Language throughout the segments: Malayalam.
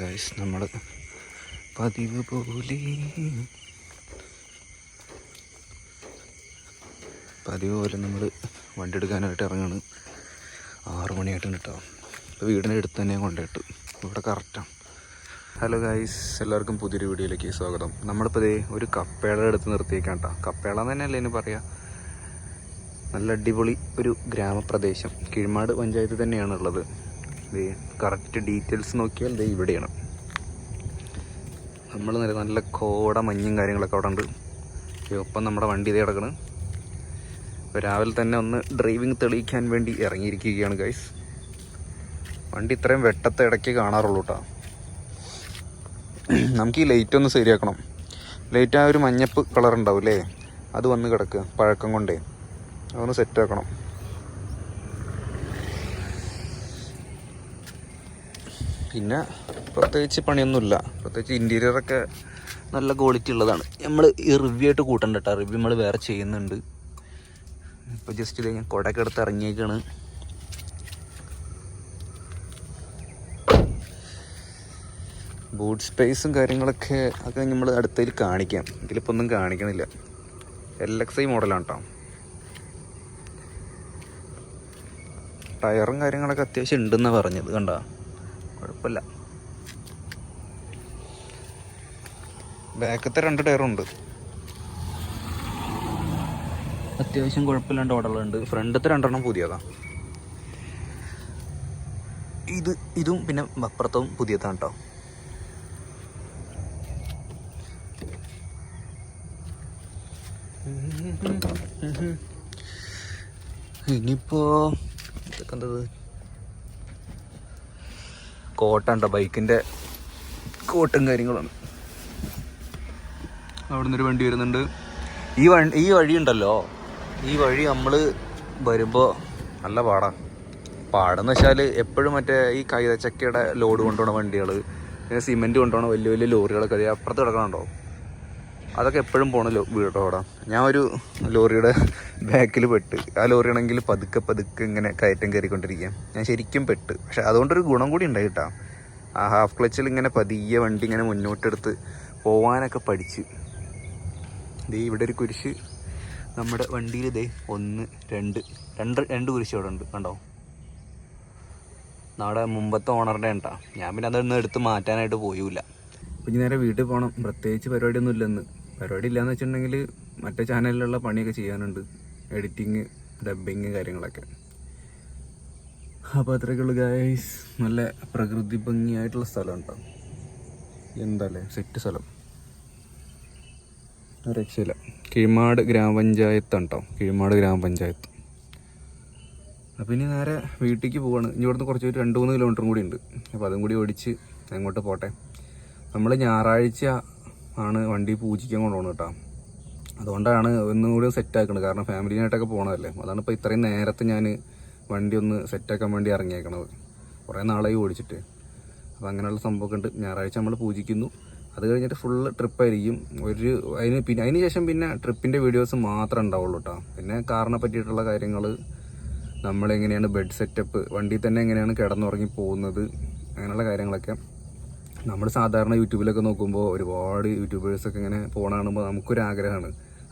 ഗൈസ് നമ്മൾ പതിവ് പോലെ. പതിവ് പോലെ നമ്മൾ വണ്ടി എടുക്കാനായിട്ട് ഇറങ്ങാണ്. ആറു മണിയായിട്ടുണ്ട് കേട്ടോ ഇപ്പോൾ വീടിന്റെ അടുത്ത് തന്നെ കൊണ്ടുപോയിട്ട്. ഇവിടെ കറക്റ്റാണ് ഹലോ ഗൈസ് എല്ലാവർക്കും പുതിയൊരു വീഡിയോയിലേക്ക് സ്വാഗതം. നമ്മളിപ്പോൾ ഇതേ ഒരു കപ്പേള എടുത്ത് നിർത്തിയേക്കാം കേട്ടോ കപ്പേള തന്നെയല്ലേ ഇനി പറയാം? നല്ല അടിപൊളി ഒരു ഗ്രാമപ്രദേശം. കീഴ്മാട് പഞ്ചായത്ത് തന്നെയാണുള്ളത്. കറക്റ്റ് ഡീറ്റെയിൽസ് നോക്കിയാൽ ഇവിടെയാണ്. നമ്മൾ നല്ല നല്ല കോട മഞ്ഞും കാര്യങ്ങളൊക്കെ അവിടെ ഉണ്ട്. ഒപ്പം നമ്മുടെ വണ്ടി ഇതേ കിടക്കണം. ഇപ്പോൾ രാവിലെ തന്നെ ഒന്ന് ഡ്രൈവിംഗ് തെളിയിക്കാൻ വേണ്ടി ഇറങ്ങിയിരിക്കുകയാണ് ഗൈസ് വണ്ടി ഇത്രയും വെട്ടത്തെ ഇടയ്ക്ക് കാണാറുള്ളൂ കേട്ടോ നമുക്ക് ഈ ലൈറ്റ് ഒന്ന് ശരിയാക്കണം. ലൈറ്റ് ആ ഒരു മഞ്ഞപ്പ് കളർ ഉണ്ടാവും അല്ലേ അത് വന്ന് കിടക്കുക പഴക്കം കൊണ്ടേ. അതൊന്ന് സെറ്റ് പിന്നെ പ്രത്യേകിച്ച് പണിയൊന്നുമില്ല. പ്രത്യേകിച്ച് ഇന്റീരിയറൊക്കെ നല്ല ക്വാളിറ്റി ഉള്ളതാണ്. നമ്മൾ ഈ റിവ്യൂ ആയിട്ട് കൂട്ടണ്ട കേട്ടോ റിവ്യൂ നമ്മൾ വേറെ ചെയ്യുന്നുണ്ട്. ഇപ്പോൾ ജസ്റ്റ് ഇത് ഞാൻ കുടയൊക്കെ എടുത്ത് ഇറങ്ങിയേക്കാണ്. ബൂട്ട് സ്പേസും കാര്യങ്ങളൊക്കെ ഒക്കെ നമ്മൾ അടുത്തതിൽ കാണിക്കാം. ഇതിലിപ്പോൾ ഒന്നും കാണിക്കണില്ല. എൽ എക്സ് ഐ മോഡലാണ് കേട്ടോ ടയറും കാര്യങ്ങളൊക്കെ അത്യാവശ്യം ഉണ്ടെന്നാണ് പറഞ്ഞത്. കണ്ട? കുഴപ്പമില്ല. ബാക്കത്തെ രണ്ട് ടയറുണ്ട് അത്യാവശ്യം കുഴപ്പമില്ലാണ്ട് ഓടലുണ്ട് ഫ്രണ്ടത്തെ രണ്ടെണ്ണം പുതിയതാ. ഇത് ഇതും പിന്നെ അപ്പുറത്തും പുതിയതാണ് കേട്ടോ ഇനിയിപ്പോ ഇതൊക്കെ എന്തത്? കോട്ടുണ്ടോ ബൈക്കിന്റെ കോട്ടും കാര്യങ്ങളാണ്. അവിടെ നിന്നൊരു വണ്ടി വരുന്നുണ്ട്. ഈ വണ്ടി ഈ വഴി ഉണ്ടല്ലോ. ഈ വഴി നമ്മൾ വരുമ്പോൾ നല്ല പാടാ. പാടെന്ന് വെച്ചാൽ എപ്പോഴും മറ്റേ ഈ കൈതച്ചക്കയുടെ ലോഡ് കൊണ്ടുപോണ വണ്ടികൾ പിന്നെ സിമെന്റ് കൊണ്ടുപോണ വലിയ വലിയ ലോറികളൊക്കെ അപ്പുറത്ത് കിടക്കണുണ്ടോ? അതൊക്കെ എപ്പോഴും പോണ ലോ വീട്ടോ അവിടെ? ഞാൻ ഒരു ലോറിയുടെ ബാക്കിൽ പെട്ട്. ആ ലോറി ആണെങ്കിൽ പതുക്കെ പതുക്കെ ഇങ്ങനെ കയറ്റം കയറിക്കൊണ്ടിരിക്കുക ഞാൻ ശരിക്കും പെട്ട്. പക്ഷെ അതുകൊണ്ടൊരു ഗുണം കൂടി ഉണ്ടായി കേട്ടോ. ആ ഹാഫ് ക്ലച്ചിൽ ഇങ്ങനെ പതിയെ വണ്ടി ഇങ്ങനെ മുന്നോട്ടെടുത്ത് പോവാനൊക്കെ പഠിച്ച്. ദേ ഇവിടെ ഒരു കുരിശ്. നമ്മുടെ വണ്ടിയിൽ ദേ ഒന്ന് രണ്ട് രണ്ട് രണ്ട് കുരിശ് അവിടെ ഉണ്ട്. കണ്ടോ? നമ്മുടെ മുമ്പത്തെ ഓണറിന്റെ ഉണ്ടാ ഞാൻ പിന്നെ അതൊന്നും എടുത്ത് മാറ്റാനായിട്ട് പോയില്ല ഇപ്പം നേരെ വീട്ടിൽ പോകണം പ്രത്യേകിച്ച് പരിപാടിയൊന്നും ഇല്ലെന്ന്. പരിപാടി ഇല്ലയെന്ന് വെച്ചിട്ടുണ്ടെങ്കിൽ മറ്റേ ചാനലിലുള്ള പണിയൊക്കെ ചെയ്യാനുണ്ട്. എഡിറ്റിങ് ഡബിങ് കാര്യങ്ങളൊക്കെ. അപ്പോൾ ഉള്ളു ഗൈസ് നല്ല പ്രകൃതി ഭംഗിയായിട്ടുള്ള സ്ഥലം കേട്ടോ എന്താല്ലേ? സെറ്റ് സ്ഥലം. രക്ഷയില്ല. കിഴിമാട് ഗ്രാമപഞ്ചായത്ത് ഉണ്ടാവും കിഴിമാട് ഗ്രാമപഞ്ചായത്ത്. അപ്പോൾ ഇനി നേരെ വീട്ടിലേക്ക് പോവാണ്. ഇനി ഇവിടുന്ന് കുറച്ച് ഒരു രണ്ട് മൂന്ന് കിലോമീറ്ററും കൂടി ഉണ്ട്. അപ്പോൾ അതും കൂടി ഓടിച്ച് അങ്ങോട്ട് പോട്ടെ. നമ്മൾ ഞായറാഴ്ച ആണ് വണ്ടി പൂജിക്കാൻ കൊണ്ടുപോകണം കേട്ടോ. അതുകൊണ്ടാണ് ഒന്നും കൂടി സെറ്റ് ആക്കുന്നത് കാരണം ഫാമിലിനായിട്ടൊക്കെ പോകണമല്ലേ അതാണ് ഇപ്പോൾ ഇത്രയും നേരത്തെ ഞാൻ വണ്ടി ഒന്ന് സെറ്റാക്കാൻ വേണ്ടി ഇറങ്ങിയേക്കണത്. കുറേ നാളായി ഓടിച്ചിട്ട്. അപ്പോൾ അങ്ങനെയുള്ള സംഭവമൊക്കെ ഉണ്ട്. ഞായറാഴ്ച നമ്മൾ പൂജിക്കുന്നു. അത് കഴിഞ്ഞിട്ട് ഫുള്ള് ട്രിപ്പായിരിക്കും. ഒരു അതിന് പിന്നെ അതിന് ശേഷം പിന്നെ ട്രിപ്പിന്റെ വീഡിയോസ് മാത്രമേ ഉണ്ടാവുള്ളൂ കേട്ടോ. പിന്നെ കാറിനെ പറ്റിയിട്ടുള്ള കാര്യങ്ങൾ നമ്മളെങ്ങനെയാണ് ബെഡ് സെറ്റപ്പ് വണ്ടിയിൽ തന്നെ എങ്ങനെയാണ് കിടന്നുറങ്ങി പോകുന്നത് അങ്ങനെയുള്ള കാര്യങ്ങളൊക്കെ നമ്മൾ സാധാരണ യൂട്യൂബിലൊക്കെ നോക്കുമ്പോൾ ഒരുപാട് യൂട്യൂബേഴ്സൊക്കെ ഇങ്ങനെ പോണ കാണുമ്പോൾ നമുക്കൊരു ആഗ്രഹമാണ്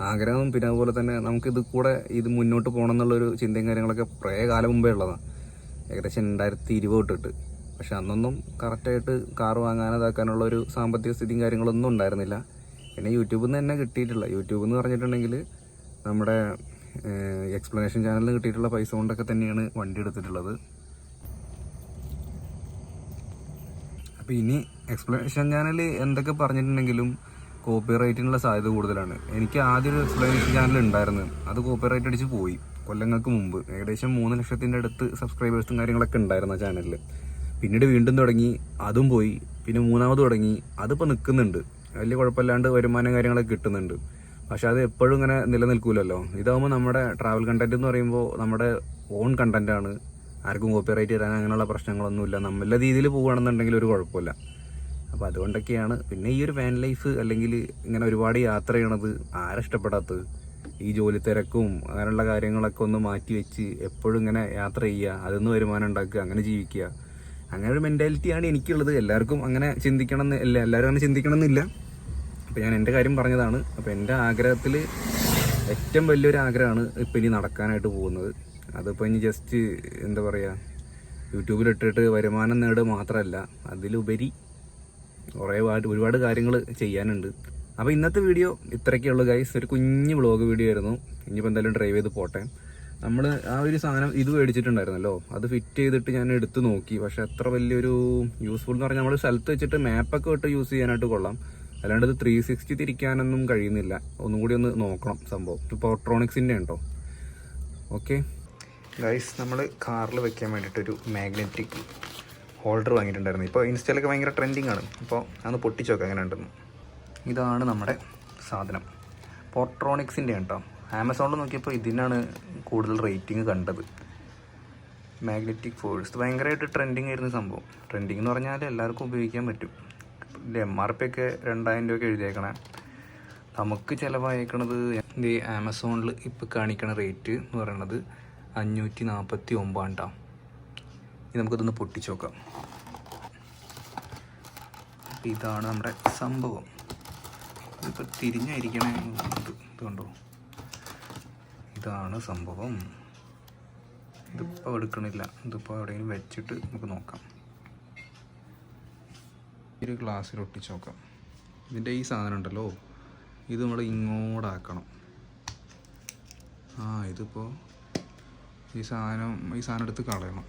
ആഗ്രഹം പിന്നെ അതുപോലെ തന്നെ നമുക്ക് ഇത് കൂടെ ഇത് മുന്നോട്ട് പോകണം എന്നുള്ളൊരു ചിന്തയും കാര്യങ്ങളൊക്കെ കുറേ കാലം മുമ്പേ ഉള്ളതാണ് ഏകദേശം രണ്ടായിരത്തി ഇരുപത് തൊട്ടിട്ട്. പക്ഷെ അന്നൊന്നും കറക്റ്റായിട്ട് കാർ വാങ്ങാൻ ഇതാക്കാനുള്ള ഒരു സാമ്പത്തിക സ്ഥിതിയും കാര്യങ്ങളൊന്നും ഉണ്ടായിരുന്നില്ല. പിന്നെ യൂട്യൂബിൽ നിന്ന് തന്നെ കിട്ടിയിട്ടില്ല. യൂട്യൂബ് എന്ന് പറഞ്ഞിട്ടുണ്ടെങ്കിൽ നമ്മുടെ എക്സ്പ്ലനേഷൻ ചാനലിൽ കിട്ടിയിട്ടുള്ള പൈസ കൊണ്ടൊക്കെ തന്നെയാണ് വണ്ടി എടുത്തിട്ടുള്ളത്. അപ്പോൾ ഇനി എക്സ്പ്ലനേഷൻ ചാനൽ എന്തൊക്കെ പറഞ്ഞിട്ടുണ്ടെങ്കിലും കോപ്പി റൈറ്റിനുള്ള സാധ്യത കൂടുതലാണ്. എനിക്ക് ആദ്യം ഒരു എക്സ്പ്ലനേഷൻ ചാനൽ ഉണ്ടായിരുന്നു. അത് കോപ്പി റൈറ്റ് അടിച്ച് പോയി. കൊല്ലങ്ങൾക്ക് മുമ്പ്. ഏകദേശം മൂന്ന് ലക്ഷത്തിന്റെ അടുത്ത് സബ്സ്ക്രൈബേഴ്സും കാര്യങ്ങളൊക്കെ ഉണ്ടായിരുന്നു ആ ചാനലിൽ പിന്നീട് വീണ്ടും തുടങ്ങി. അതും പോയി. പിന്നെ മൂന്നാമത് തുടങ്ങി. അതിപ്പോൾ നിൽക്കുന്നുണ്ട് വലിയ കുഴപ്പമില്ലാണ്ട് വരുമാനം കാര്യങ്ങളൊക്കെ കിട്ടുന്നുണ്ട്. പക്ഷെ അത് എപ്പോഴും ഇങ്ങനെ നിലനിൽക്കൂലല്ലോ. ഇതാകുമ്പോൾ നമ്മുടെ ട്രാവൽ കണ്ടന്റ് എന്ന് പറയുമ്പോൾ നമ്മുടെ ഓൺ കണ്ടന്റ് ആണ്. ആർക്കും കോപ്പി റൈറ്റ് തരാൻ അങ്ങനെയുള്ള പ്രശ്നങ്ങളൊന്നുമില്ല. നമ്മളുടെ രീതിയിൽ പോവുകയാണെന്നുണ്ടെങ്കിൽ ഒരു കുഴപ്പമില്ല. അപ്പോൾ അതുകൊണ്ടൊക്കെയാണ്. പിന്നെ ഈ ഒരു വാൻ ലൈഫ് അല്ലെങ്കിൽ ഇങ്ങനെ ഒരുപാട് യാത്ര ചെയ്യണത് ആരാ ഇഷ്ടപ്പെടാത്തത്? ഈ ജോലി തിരക്കും അങ്ങനെയുള്ള കാര്യങ്ങളൊക്കെ ഒന്ന് മാറ്റി വെച്ച് എപ്പോഴും ഇങ്ങനെ യാത്ര ചെയ്യുക അതിൽ നിന്ന് വരുമാനം ഉണ്ടാക്കുക അങ്ങനെ ജീവിക്കുക. അങ്ങനെ ഒരു മെന്റാലിറ്റിയാണ് എനിക്കുള്ളത്. എല്ലാവർക്കും അങ്ങനെ ചിന്തിക്കണം എന്ന് അല്ല എല്ലാവരും അങ്ങനെ ചിന്തിക്കണം എന്നില്ല. അപ്പോൾ ഞാൻ എന്റെ കാര്യം പറഞ്ഞതാണ്. അപ്പോൾ എന്റെ ആഗ്രഹത്തിൽ ഏറ്റവും വലിയൊരു ആഗ്രഹമാണ് ഇപ്പോൾ ഇനി നടക്കാനായിട്ട് പോകുന്നത്. അതിപ്പോൾ ഇനി ജസ്റ്റ് എന്താ പറയുക യൂട്യൂബിലിട്ടിട്ട് വരുമാനം നേടുക മാത്രമല്ല അതിലുപരി കുറേ പാട് ഒരുപാട് കാര്യങ്ങൾ ചെയ്യാനുണ്ട്. അപ്പോൾ ഇന്നത്തെ വീഡിയോ ഇത്രയൊക്കെ ഉള്ളൂ ഗൈസ് ഒരു കുഞ്ഞ് വ്ളോഗ് വീഡിയോ ആയിരുന്നു. ഇനിയിപ്പോൾ എന്തായാലും ഡ്രൈവ് ചെയ്ത് പോട്ടെ. നമ്മൾ ആ ഒരു സാധനം ഇത് മേടിച്ചിട്ടുണ്ടായിരുന്നല്ലോ. അത് ഫിറ്റ് ചെയ്തിട്ട് ഞാൻ എടുത്ത് നോക്കി. പക്ഷെ അത്ര വലിയൊരു യൂസ്ഫുൾ എന്ന് പറഞ്ഞാൽ നമ്മൾ സ്ഥലത്ത് വെച്ചിട്ട് മാപ്പൊക്കെ ഇട്ട് യൂസ് ചെയ്യാനായിട്ട് കൊള്ളാം. അല്ലാണ്ട് ഇത് ത്രീ സിക്സ്റ്റി തിരിക്കാനൊന്നും കഴിയുന്നില്ല. ഒന്നും കൂടി ഒന്ന് നോക്കണം സംഭവം. ഇത് പോട്രോണിക്സിന്റെ ഉണ്ടോ? ഓക്കെ ഗൈസ് നമ്മൾ കാറിൽ വെക്കാൻ വേണ്ടിയിട്ടൊരു മാഗ്നറ്റിക് ഹോൾഡർ വാങ്ങിയിട്ടുണ്ടായിരുന്നു. ഇപ്പോൾ ഇൻസ്റ്റയിലൊക്കെ ഭയങ്കര ട്രെൻഡിങ് ആണ്. അപ്പോൾ അതൊന്ന് പൊട്ടിച്ച് നോക്കാം എങ്ങനെ ഉണ്ടെന്ന്. ഇതാണ് നമ്മുടെ സാധനം. പോട്രോണിക്സിന്റെ കേട്ടോ ആമസോണിൽ നോക്കിയപ്പോൾ ഇതിനാണ് കൂടുതൽ റേറ്റിംഗ് കണ്ടത്. മാഗ്നറ്റിക് ഫോഴ്സ് ഭയങ്കരമായിട്ട് ട്രെൻഡിങ് ആയിരുന്ന സംഭവം. ട്രെൻഡിങ് എന്ന് പറഞ്ഞാൽ എല്ലാവർക്കും ഉപയോഗിക്കാൻ പറ്റും. എം ആർ പി ഒക്കെ രണ്ടായിരം രൂപയൊക്കെ എഴുതിയേക്കണേ. നമുക്ക് ചിലവായേക്കണത് ഇത് ആമസോണിൽ ഇപ്പോൾ കാണിക്കണ റേറ്റ് എന്ന് പറയണത് അഞ്ഞൂറ്റി നാൽപ്പത്തി ഒമ്പതാണ് കേട്ടോ ഇനി നമുക്കിതൊന്ന് പൊട്ടിച്ച് നോക്കാം. ഇതാണ് നമ്മുടെ സംഭവം. ഇതിപ്പോൾ തിരിഞ്ഞായിരിക്കണേ ഇത് ഇതുകൊണ്ടോ ഇതാണ് സംഭവം. ഇതിപ്പോൾ എടുക്കണില്ല. ഇതിപ്പോൾ എവിടെയെങ്കിലും വെച്ചിട്ട് നമുക്ക് നോക്കാം. ഒരു ഗ്ലാസ്സിൽ ഒട്ടിച്ച് നോക്കാം. ഇതിന്റെ ഈ സാധനം ഉണ്ടല്ലോ. ഇത് നമ്മൾ ഇങ്ങോട്ടാക്കണം ആ ഇതിപ്പോൾ ഈ സാധനം ഈ സാധനം എടുത്ത് കളയണം.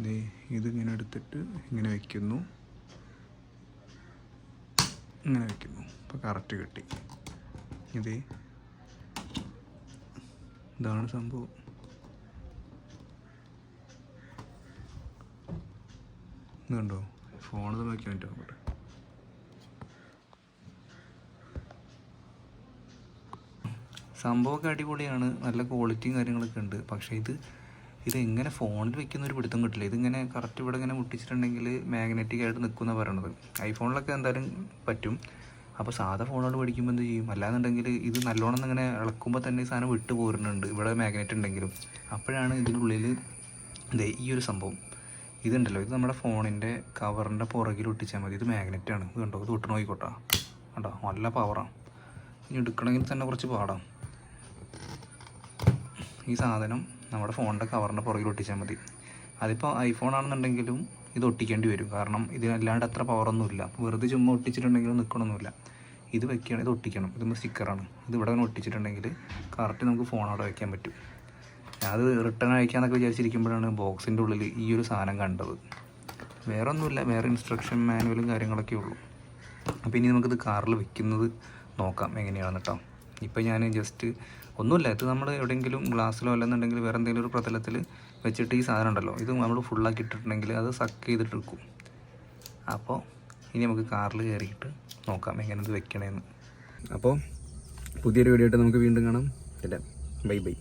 ദേ ഇതിങ്ങനെ എടുത്തിട്ട് ഇങ്ങനെ വയ്ക്കുന്നു ഇങ്ങനെ വയ്ക്കുന്നു അപ്പോൾ കറക്റ്റ് കിട്ടി. ഇത് ഇതാണ് സംഭവം. ണ്ടോ ഫോണിൽ നോക്കി അങ്ങോട്ട് സംഭവമൊക്കെ അടിപൊളിയാണ്. നല്ല ക്വാളിറ്റിയും കാര്യങ്ങളൊക്കെ ഉണ്ട്. പക്ഷേ ഇത് ഇത് എങ്ങനെ ഫോണിൽ വെക്കുന്ന ഒരു പിടുത്തം കിട്ടില്ല. ഇതിങ്ങനെ കറക്റ്റ് ഇവിടെ ഇങ്ങനെ മുട്ടിച്ചിട്ടുണ്ടെങ്കിൽ മാഗ്നറ്റിക് ആയിട്ട് നിൽക്കുന്ന പറയണത്. ഐഫോണിലൊക്കെ എന്തായാലും പറ്റും. അപ്പോൾ സാധാ ഫോണുകൾ പഠിക്കുമ്പോൾ എന്ത് ചെയ്യും? അല്ലാന്നുണ്ടെങ്കിൽ ഇത് നല്ലോണം ഇങ്ങനെ ഇളക്കുമ്പോൾ തന്നെ ഈ സാധനം വിട്ടു പോരുന്നുണ്ട്. ഇവിടെ മാഗ്നറ്റ് ഉണ്ടെങ്കിലും. അപ്പോഴാണ് ഇതിനുള്ളിൽ ഇതേ ഈ ഒരു സംഭവം. ഇതുണ്ടല്ലോ. ഇത് നമ്മുടെ ഫോണിന്റെ കവറിന്റെ പുറകിൽ ഒട്ടിച്ചാൽ മതി. ഇത് മാഗ്നറ്റാണ് ഇത് കണ്ടോ? ഇത് ഒട്ട് നോക്കിക്കോട്ടോ. കണ്ടോ? നല്ല പവറാണ് ഇനി എടുക്കണമെങ്കിൽ തന്നെ കുറച്ച് പാടാം. ഈ സാധനം നമ്മുടെ ഫോണിന്റെ കവറിന്റെ പുറകിൽ ഒട്ടിച്ചാൽ മതി. അതിപ്പോൾ ഐഫോൺ ആണെന്നുണ്ടെങ്കിലും ഇത് ഒട്ടിക്കേണ്ടി വരും. കാരണം ഇതിനല്ലാണ്ട് അത്ര പവറൊന്നുമില്ല വെറുതെ ചുമ്മാ ഒട്ടിച്ചിട്ടുണ്ടെങ്കിലും നിൽക്കണമൊന്നുമില്ല ഇത് വെക്കുകയാണെങ്കിൽ ഇത് ഒട്ടിക്കണം. ഇതൊന്ന് സ്റ്റിക്കറാണ് ഇത് ഇവിടെ ഒട്ടിച്ചിട്ടുണ്ടെങ്കിൽ കറക്റ്റ് നമുക്ക് ഫോൺ അവിടെ വയ്ക്കാൻ പറ്റും. ഞാനത് റിട്ടേൺ അയക്കാന്നൊക്കെ വിചാരിച്ചിരിക്കുമ്പോഴാണ് ബോക്സിന്റെ ഉള്ളിൽ ഈ ഒരു സാധനം കണ്ടത്. വേറെ ഒന്നുമില്ല വേറെ ഇൻസ്ട്രക്ഷൻ മാനുവലും കാര്യങ്ങളൊക്കെ ഉള്ളൂ. അപ്പോൾ ഇനി നമുക്കിത് കാറിൽ വെക്കുന്നത് നോക്കാം. എങ്ങനെയാണെന്ന് കേട്ടോ ഇപ്പോൾ ഞാൻ ജസ്റ്റ് ഒന്നുമില്ല ഇത് നമ്മൾ എവിടെയെങ്കിലും ഗ്ലാസ്സിലോ അല്ലെന്നുണ്ടെങ്കിൽ വേറെ എന്തെങ്കിലും ഒരു പ്രതലത്തിൽ വെച്ചിട്ട് ഈ സാധനം ഉണ്ടല്ലോ ഇത് നമ്മൾ ഫുള്ളാക്കി ഇട്ടിട്ടുണ്ടെങ്കിൽ അത് സക്ക് ചെയ്തിട്ട് എടുക്കും അപ്പോൾ ഇനി നമുക്ക് കാറിൽ കയറിയിട്ട് നോക്കാം എങ്ങനെ ഇത് വെക്കണേന്ന്. അപ്പോൾ പുതിയൊരു വീഡിയോ ആയിട്ട് നമുക്ക് വീണ്ടും കാണാം. Bye bye.